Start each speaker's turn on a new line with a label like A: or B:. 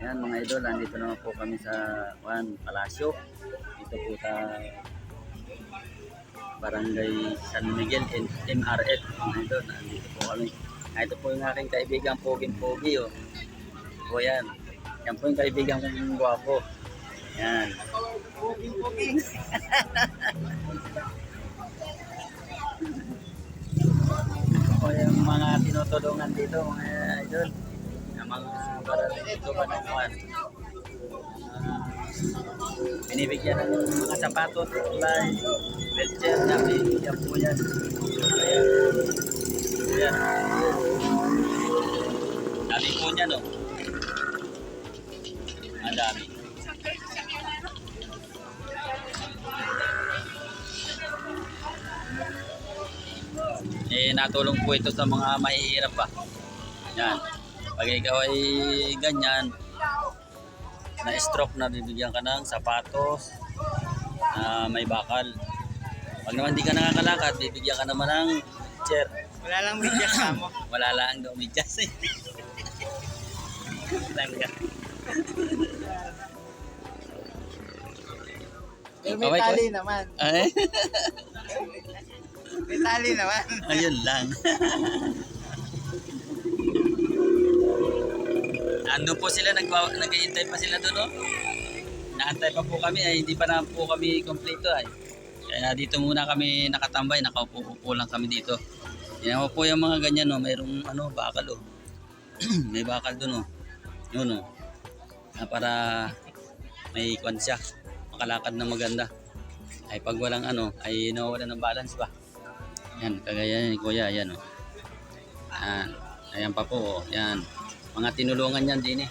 A: Ayan mga idol, nandito naman po kami sa Juan Palacio. Dito po sa Barangay San Miguel, N- MRF. Mga idol, nandito po kami. Ah, ito po yung aking kaibigan Poging Pogi. Oh. Po yan. Yan po yung kaibigan kong gwapo. Yan. Ito po yung mga tinutulungan dito mga idol. Barangay dito ba ng. Ah, binibigyan ng mga sapatos, tulay, wheelchair na binibigyan po yan. Ayan. Ayan. Dami po niya, no? Ang dami. Eh, natulong po ito sa mga mahihirap pa. Yan. Pag ikaw ay ganyan, na-stroke na bibigyan ka ng sapatos, na may bakal. Pag naman di ka nakakalakad, bibigyan ka naman ng chair.
B: Wala lang medyas ka mo.
A: Wala lang daw medyas eh. Tangga.
B: Pero may tali naman.
A: Ay,
B: May tali naman.
A: ayun lang. Ando po sila, nag-iintay pa sila doon, no? Naantay pa po kami, ay hindi pa na po kami kompleto ay. Kaya dito muna kami nakatambay, nakaupo-upo lang kami dito. Yan po yung mga ganyan, no? mayroong ano, bakal, oh. may bakal doon, oh. Yun, oh. Ah, para may kwan makalakad na maganda. Ay pag walang ano, ay nawawala ng balance ba? Yan, kagaya ni Kuya, yan, oh. Yan, ayan pa po, oh. yan. Mga tinulungan yan din, eh.